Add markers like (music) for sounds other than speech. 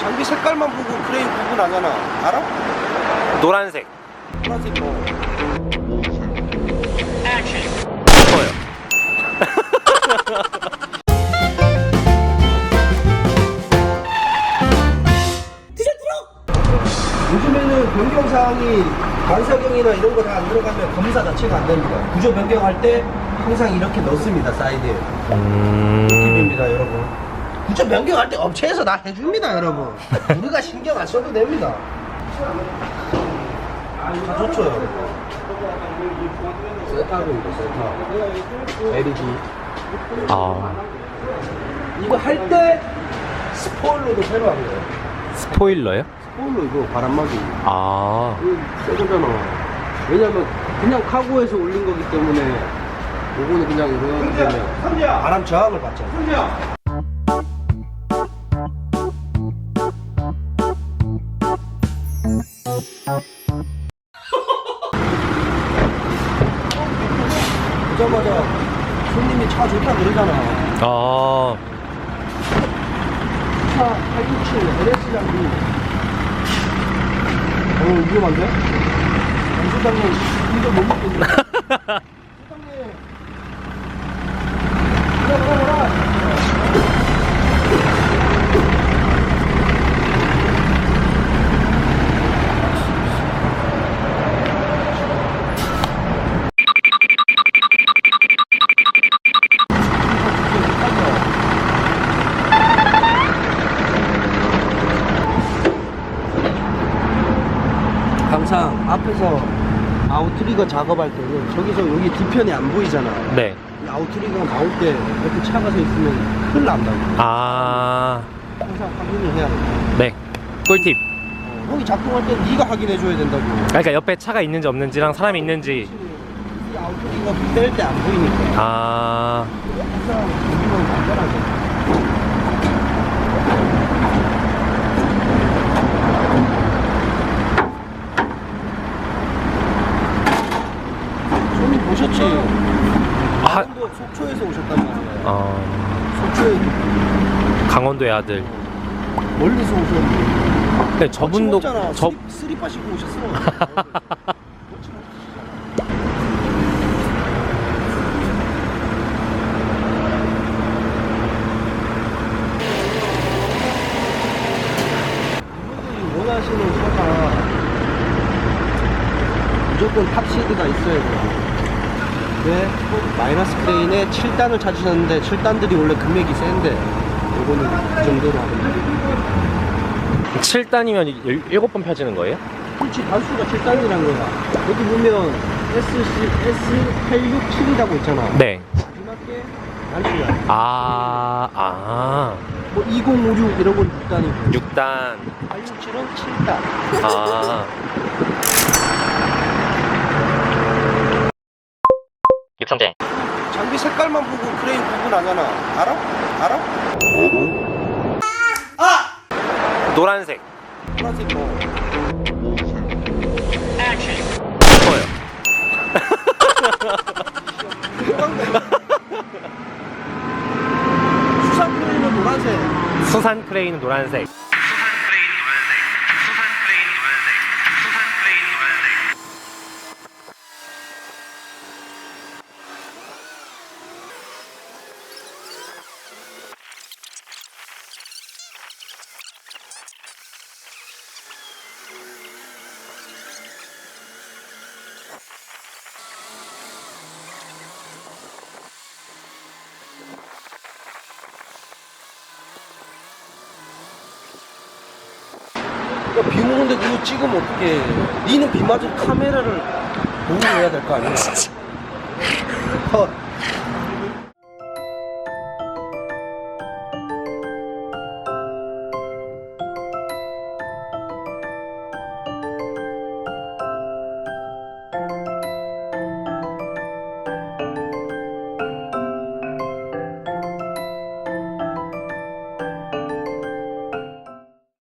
장비 색깔만 보고 크레인 구분하잖아. 알아? 노란색. 파란색 뭐. 예뻐요. (laughs) 요즘에는 변경 사항이 반사경이나 이런 거 다 안 들어가면 검사 자체가 안 됩니다. 구조 변경할 때 항상 이렇게 넣습니다 사이드에. 음. 구조 변경할 때 업체에서 다 해줍니다 여러분. 우리가 신경 안 써도 됩니다. 다 좋죠 여러분. 세타고입니다 세타. LED. 아. 이거 할 때 스포일러도 새로 한 거예요. 스포일러요? 스포일러 이거 바람막이. 아. 이거 새 거잖아. 왜냐면 그냥 카고에서 올린 거기 때문에 요거는 그냥 되면 바람 저항을 받잖아. 오자마자 손님이 차 좋다 그러잖아. 아. 차 867 LS 장비. 어, 위험한데? 안 소장님, 운전 못 먹겠네. 소장님. 그래, 그래, 그래. 항상 앞에서 아웃트리거 작업할 때는 저기서 여기 뒤편이 안 보이잖아. 네. 이 아웃트리거 나올 때 이렇게 차가 서 있으면 큰일 난다고. 아. 항상 확인을 해야 돼. 네. 꿀팁. 여기 작동할 때 네가 확인해 줘야 된다고. 그러니까 옆에 차가 있는지 없는지랑 사람이 있는지. 이 아웃트리거 뺄때안 보이니까. 아. 항상 우리는 안전하게. 보셨지? 아. 강원도 속초에서 오셨단 말이에요. 어. 속초에 강원도의 아들. 멀리서 오셨는데. 근데 저분도 잖아 저 스리파 신고 오셨어. (laughs) 이분들이 원하시는 차가 무조건 탑시드가 있어야 돼요. 왜? 마이너스 크레인에 7단을 찾으셨는데 7단들이 원래 금액이 센데 요거는 그 정도로 하면 돼요. 7단이면 7번 펴지는 거예요? 그렇지 단수가 7단이란 거야 여기 보면 SC, S867이라고 있잖아 네. 마지막 게 단수야 아. 아. 뭐 2056 이런 건 6단이고 6단. 867은 7단 아. 장비 색깔만 보고 크레인 구분 하잖아 알아? 알아? 노란색. 파란색 뭐 예뻐요. 수산 크레인은 노란색 수산 크레인은 노란색. 그러니까 비 오는데 그거 찍으면 어떡해. 니는 비 맞은 카메라를 보호해야 될 거 아니야. 컷